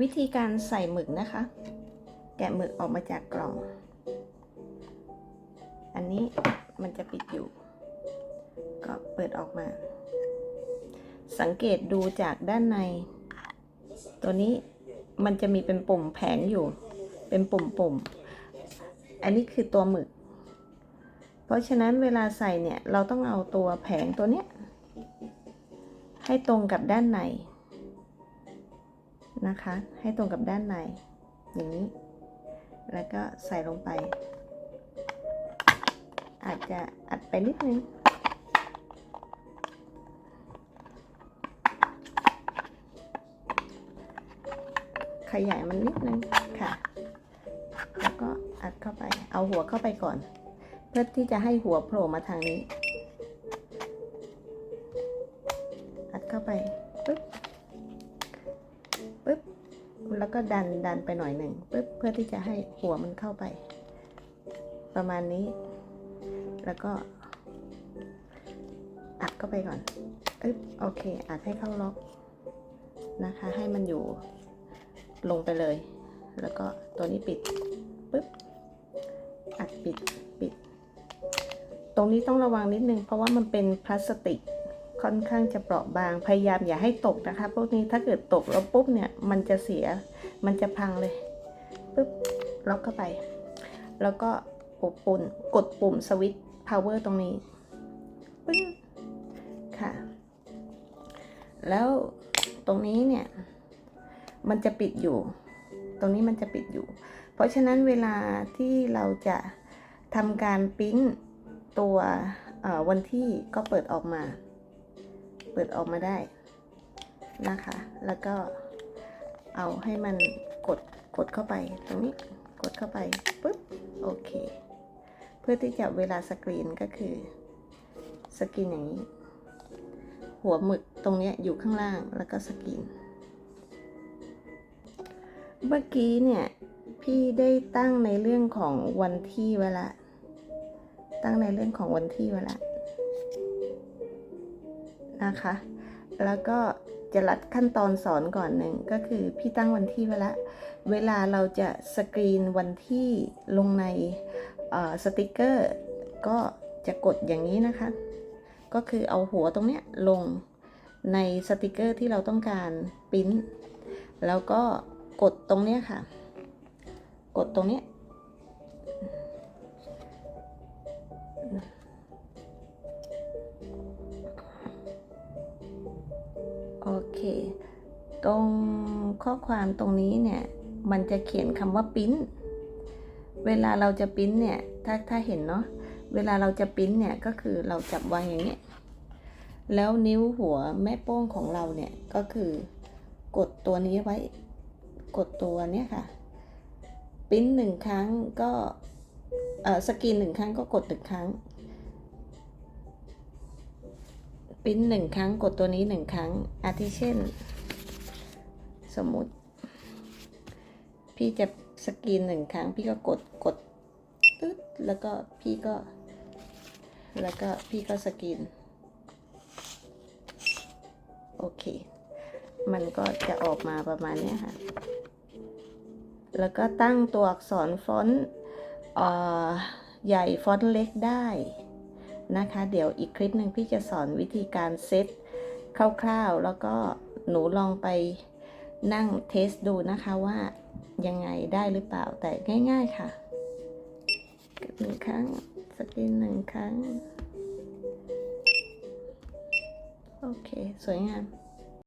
วิธีการใส่หมึกนะคะ แกะหมึกออกมาจากกล่อง อันนี้มันจะปิดอยู่ ก็เปิดออกมา สังเกตดูจากด้านใน ตัวนี้มันจะมีเป็นปุ่มแผงอยู่ เป็นปุ่มๆอันนี้คือตัวหมึก เพราะฉะนั้นเวลาใส่เนี่ย เราต้องเอาตัวแผงตัวเนี้ย ให้ตรงกับด้านใน นะคะ ให้ตรงกับด้านในอย่างนี้ แล้วก็ใส่ลงไป อาจจะอัดไปนิดนึงขยายมันนิดนึงค่ะ แล้วก็อัดเข้าไป เอาหัวเข้าไปก่อน เพื่อที่จะให้หัวโผล่มาทางนี้ อัดเข้าไปปึ๊บปึ๊บ แล้วก็ดันดันไปหน่อยหนึ่งปึ๊บเพื่อที่จะให้หัวมันเข้าไป ประมาณนี้ แล้วก็ อัดเข้าไปก่อนอึ๊บโอเค อัดให้เข้าล็อกนะคะ ให้มันอยู่ลงไปเลย แล้วก็ตัวนี้ปิดปึ๊บอัดปิดปิด ตรงนี้ต้องระวังนิดนึง เพราะว่ามันเป็นพลาสติก ค่อนข้างจะเปราะบาง พยายามอย่าให้ตกนะคะ พวกนี้ถ้าเกิดตกแล้วปุ๊บเนี่ย มันจะเสีย มันจะพังเลยปึ๊บ ล็อกเข้าไป แล้วก็กดปุ่มกดปุ่มสวิตช์ power ตรงนี้ ปึ้ง ค่ะ แล้วตรงนี้เนี่ย มันจะปิดอยู่ ตรงนี้มันจะปิดอยู่ เพราะฉะนั้นเวลาที่เราจะทำการปริ้นตัววันที่ก็เปิดออกมา เปิดออกมาได้นะคะ แล้วก็เอาให้มันกดกดเข้าไปตรงนี้กดเข้าไปปุ๊บโอเค เพื่อที่จะเวลาสกรีนก็คือสกรีนอย่างนี้ หัวหมึกตรงนี้อยู่ข้างล่างแล้วก็สกรีนเมื่อกี้เนี่ยพี่ได้ตั้งในเรื่องของวันที่ไว้ละ ตั้งในเรื่องของวันที่ไว้ละ นะคะ แล้วก็จะรัดขั้นตอนสอนก่อนหนึ่งก็คือพี่ตั้งวันที่ไว้ละ เวลาเราจะสกรีนวันที่ลงในสติกเกอร์ ก็จะกดอย่างนี้นะคะ ก็คือเอาหัวตรงเนี้ยลงในสติกเกอร์ที่เราต้องการปริ้น แล้วก็กดตรงเนี้ยค่ะ กดตรงเนี้ย เค ตรงข้อความตรงนี้เนี่ย มันจะเขียนคำว่าปิ้น เวลาเราจะปิ้นเนี่ย ถ้าถ้าเห็นเนาะ เวลาเราจะปิ้นเนี่ย ก็คือเราจับวางอย่างเนี้ย แล้วนิ้วหัวแม่โป้งของเราเนี่ย ก็คือกดตัวนี้ไว้ กดตัวเนี้ยค่ะ ปิ้นหนึ่งครั้งก็ เออสกรีนหนึ่งครั้งก็กดหนึ่งครั้ง ปิ้นหนึ่งครั้งกดตัวนี้หนึ่งครั้ง อาทิเช่น สมมุติ พี่จะสกรีนหนึ่งครั้ง พี่ก็กดกดตึ๊ดแล้วก็พี่ก็ แล้วก็พี่ก็สกรีนโอเค มันก็จะออกมาประมาณนี้ค่ะ แล้วก็ตั้งตัวอักษรฟอนต์ใหญ่ฟอนต์เล็กได้ นะคะ เดี๋ยวอีกคลิปหนึ่งพี่จะสอนวิธีการเซตคร่าวๆ แล้วก็หนูลองไปนั่งเทสดูนะคะว่ายังไงได้หรือเปล่าแต่ง่าย ๆค่ะหนึ่งครั้งสกินหนึ่งครั้ง โอเค สวยงาม